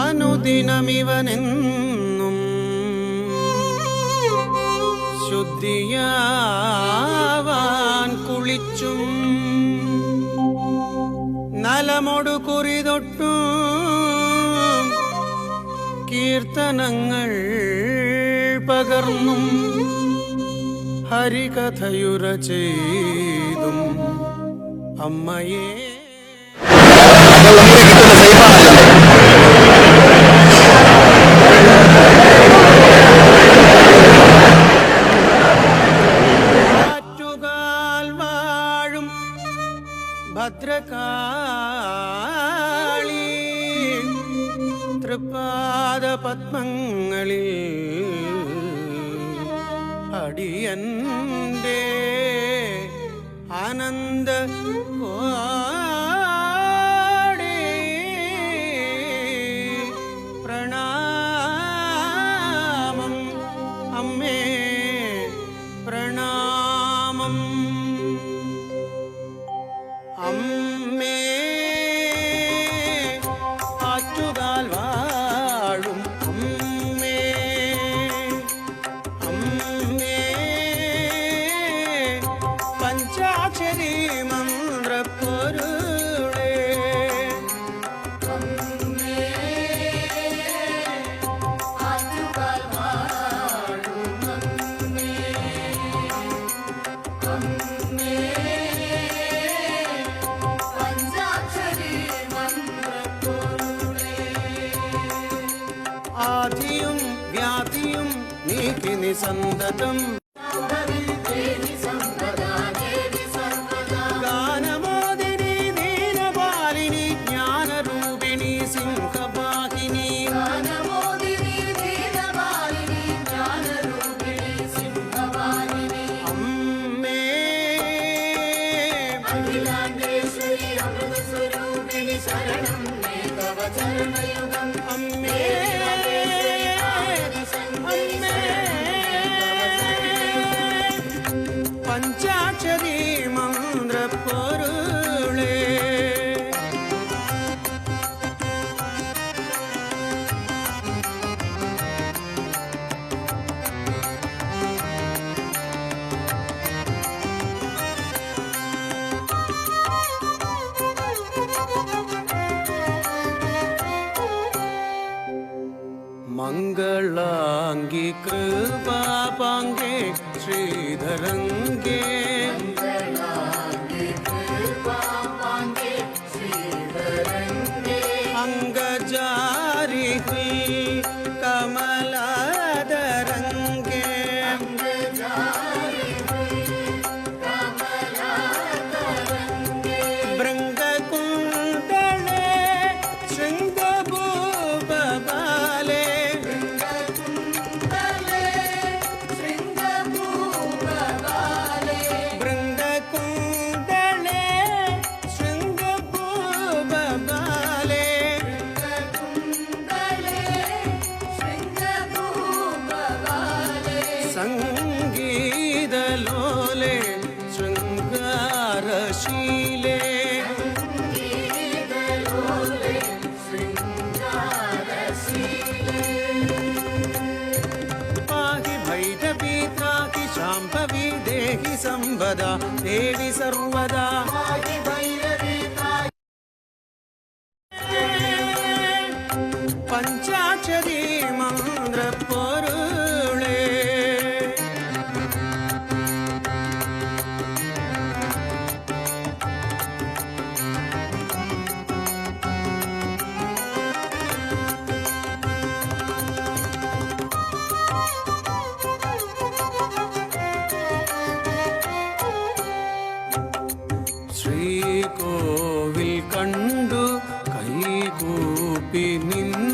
അനുദിനമിവനെന്നും ശുദ്ധിയാവാൻ കുളിച്ചും നലമൊടു കുറിതൊട്ടും കീർത്തനങ്ങൾ പകർന്നും ഹരികഥയുര ചെയ്തും അമ്മയേ തൃപ്പാദ അടിയന്റെ അടിയന്റെ ആനന്ദ సంతతం मङ्गलाङ्गि कृपापाङ्गे श्रीधरङ्गे अङ्गजारि சர்வதா தேவி சர்வதா. பஞ்சாட்சரி மந்திரப்போ நிற்பே நின்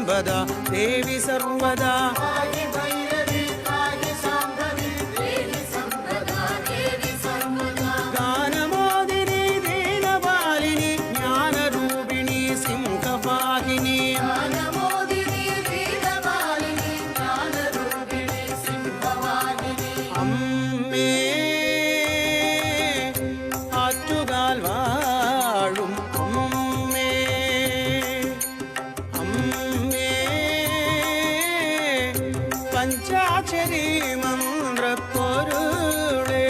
சாம்பத தேவி சர்வதா கானமோதினி தேனபாலினி ஞானரூபிணி சிங்கபாகினி പഞ്ചാക്ഷരി മന്ത്രപ്പൊരുളേ.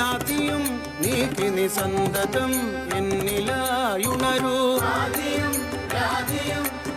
ആധിയും നീക്കി നിസന്തതം എന്നിലായുണരൂ. നാമമായി يا